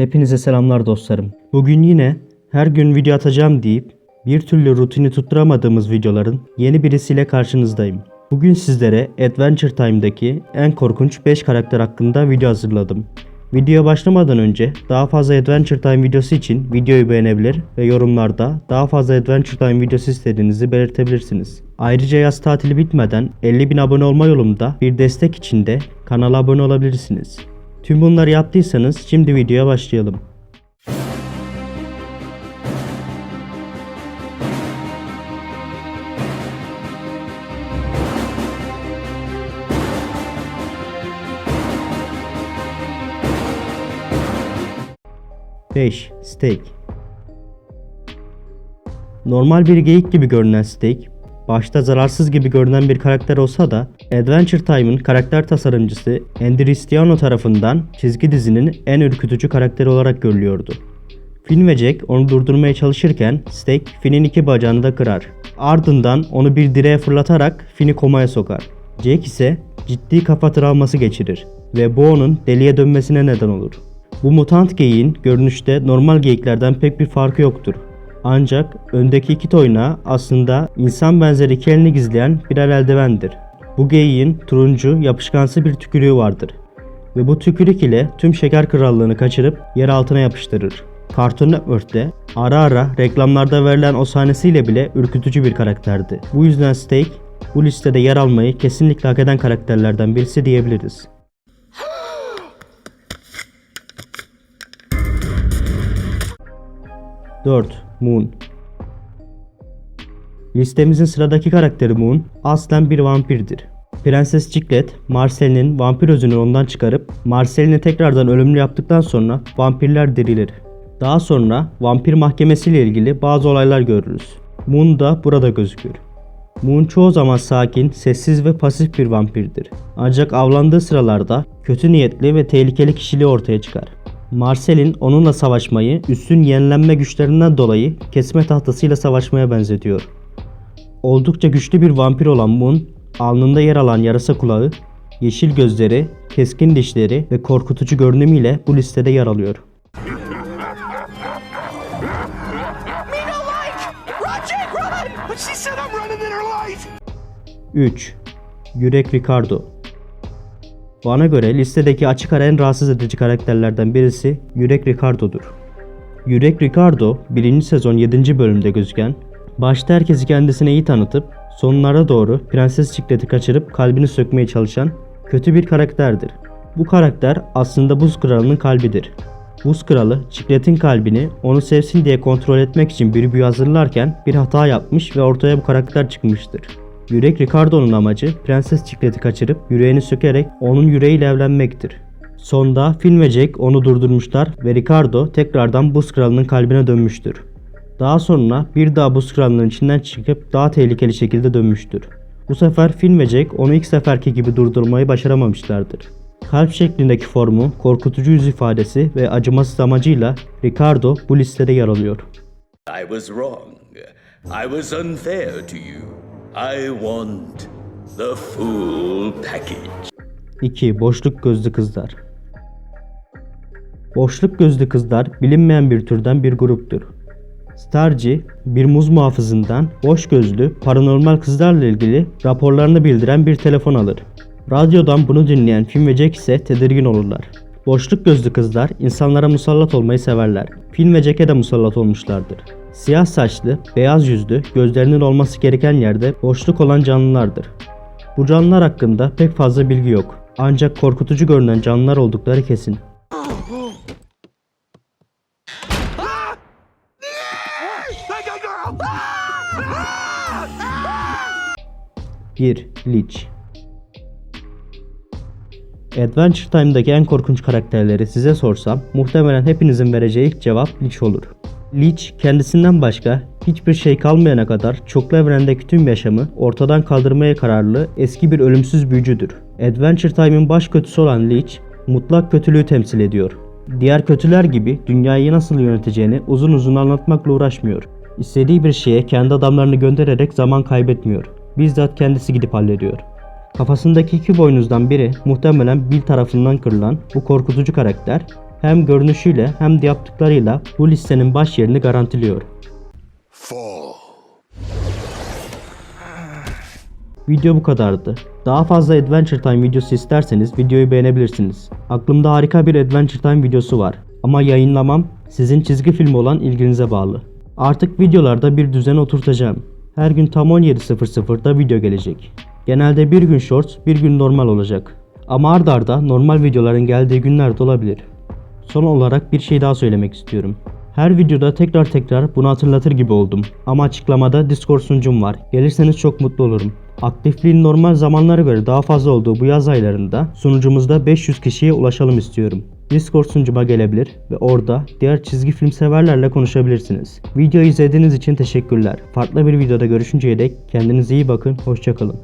Hepinize selamlar dostlarım. Bugün yine her gün video atacağım deyip bir türlü rutini tutturamadığımız videoların yeni birisiyle karşınızdayım. Bugün sizlere Adventure Time'daki en korkunç 5 karakter hakkında video hazırladım. Videoya başlamadan önce daha fazla Adventure Time videosu için videoyu beğenebilir ve yorumlarda daha fazla Adventure Time videosu istediğinizi belirtebilirsiniz. Ayrıca yaz tatili bitmeden 50.000 abone olma yolunda bir destek için de kanala abone olabilirsiniz. Tüm bunları yaptıysanız şimdi videoya başlayalım. Beş, Steak Normal bir geyik gibi görünen Steak, başta zararsız gibi görünen bir karakter olsa da Adventure Time'ın karakter tasarımcısı Andy Ristiano tarafından çizgi dizinin en ürkütücü karakteri olarak görülüyordu. Finn ve Jack onu durdurmaya çalışırken Steak Finn'in iki bacağını da kırar. Ardından onu bir direğe fırlatarak Finn'i komaya sokar. Jack ise ciddi kafa travması geçirir ve bu onun deliye dönmesine neden olur. Bu mutant geyiğin görünüşte normal geyiklerden pek bir farkı yoktur. Ancak öndeki iki toynağı aslında insan benzeri iki elini gizleyen birer eldivendir. Bu geyiğin turuncu yapışkansı bir tükürüğü vardır. Ve bu tükürük ile tüm şeker krallığını kaçırıp yer altına yapıştırır. Cartoon Network'te ara ara reklamlarda verilen o sahnesiyle bile ürkütücü bir karakterdi. Bu yüzden Steak bu listede yer almayı kesinlikle hak eden karakterlerden birisi diyebiliriz. Dört, Moon Listemizin sıradaki karakteri Moon aslen bir vampirdir. Prenses Chiclet, Marcel'in vampir özünü ondan çıkarıp Marcel'ini tekrardan ölümlü yaptıktan sonra vampirler dirilir. Daha sonra vampir mahkemesiyle ilgili bazı olaylar görürüz. Moon da burada gözükür. Moon çoğu zaman sakin, sessiz ve pasif bir vampirdir. Ancak avlandığı sıralarda kötü niyetli ve tehlikeli kişiliği ortaya çıkar. Marcel'in onunla savaşmayı üstün yenilenme güçlerinden dolayı kesme tahtasıyla savaşmaya benzetiyor. Oldukça güçlü bir vampir olan Moon, alnında yer alan yarasa kulağı, yeşil gözleri, keskin dişleri ve korkutucu görünümüyle bu listede yer alıyor. 3. Yürek Ricardo Bana göre listedeki açık ara en rahatsız edici karakterlerden birisi Yürek Ricardo'dur. Yürek Ricardo 1. sezon 7. bölümde gözüken, başta herkesi kendisine iyi tanıtıp sonlara doğru Prenses Chiclet'i kaçırıp kalbini sökmeye çalışan kötü bir karakterdir. Bu karakter aslında Buz Kralı'nın kalbidir. Buz Kralı Chiclet'in kalbini onu sevsin diye kontrol etmek için bir büyü hazırlarken bir hata yapmış ve ortaya bu karakter çıkmıştır. Yürek Ricardo'nun amacı Prenses Chiclet'i kaçırıp yüreğini sökerek onun yüreğiyle evlenmektir. Sonda Finn ve Jack onu durdurmuşlar ve Ricardo tekrardan Buz Kralı'nın kalbine dönmüştür. Daha sonra bir daha Buz Kralı'nın içinden çıkıp daha tehlikeli şekilde dönmüştür. Bu sefer Finn ve Jack onu ilk seferki gibi durdurmayı başaramamışlardır. Kalp şeklindeki formu, korkutucu yüz ifadesi ve acımasız amacıyla Ricardo bu listede yer alıyor. I was wrong. I was unfair to you. I want the full package. 2. Boşluk gözlü kızlar Boşluk gözlü kızlar bilinmeyen bir türden bir gruptur. Starci, bir muz muhafızından boş gözlü, paranormal kızlarla ilgili raporlarını bildiren bir telefon alır. Radyodan bunu dinleyen Finn ve Jack ise tedirgin olurlar. Boşluk gözlü kızlar insanlara musallat olmayı severler. Finn ve Jack'e de musallat olmuşlardır. Siyah saçlı, beyaz yüzlü, gözlerinin olması gereken yerde boşluk olan canlılardır. Bu canlılar hakkında pek fazla bilgi yok. Ancak korkutucu görünen canlılar oldukları kesin. 1. Lich Adventure Time'daki en korkunç karakterleri size sorsam muhtemelen hepinizin vereceği ilk cevap Lich olur. Lich kendisinden başka hiçbir şey kalmayana kadar çoklu evrendeki tüm yaşamı ortadan kaldırmaya kararlı eski bir ölümsüz büyücüdür. Adventure Time'ın baş kötüsü olan Lich mutlak kötülüğü temsil ediyor. Diğer kötüler gibi dünyayı nasıl yöneteceğini uzun uzun anlatmakla uğraşmıyor. İstediği bir şeye kendi adamlarını göndererek zaman kaybetmiyor. Bizzat kendisi gidip hallediyor. Kafasındaki iki boynuzdan biri muhtemelen Bill tarafından kırılan bu korkutucu karakter hem görünüşüyle hem de yaptıklarıyla bu listenin baş yerini garantiliyor. Fall. Video bu kadardı. Daha fazla Adventure Time videosu isterseniz videoyu beğenebilirsiniz. Aklımda harika bir Adventure Time videosu var. Ama yayınlamam sizin çizgi film olan ilginize bağlı. Artık videolarda bir düzen oturtacağım. Her gün tam 17.00'da video gelecek. Genelde bir gün shorts, bir gün normal olacak. Ama ardarda arda normal videoların geldiği günler de olabilir. Son olarak bir şey daha söylemek istiyorum. Her videoda tekrar tekrar bunu hatırlatır gibi oldum. Ama açıklamada Discord sunucum var. Gelirseniz çok mutlu olurum. Aktifliğin normal zamanlara göre daha fazla olduğu bu yaz aylarında sunucumuzda 500 kişiye ulaşalım istiyorum. Discord sunucuma gelebilir ve orada diğer çizgi film severlerle konuşabilirsiniz. Videoyu izlediğiniz için teşekkürler. Farklı bir videoda görüşünceye dek kendinize iyi bakın, hoşçakalın.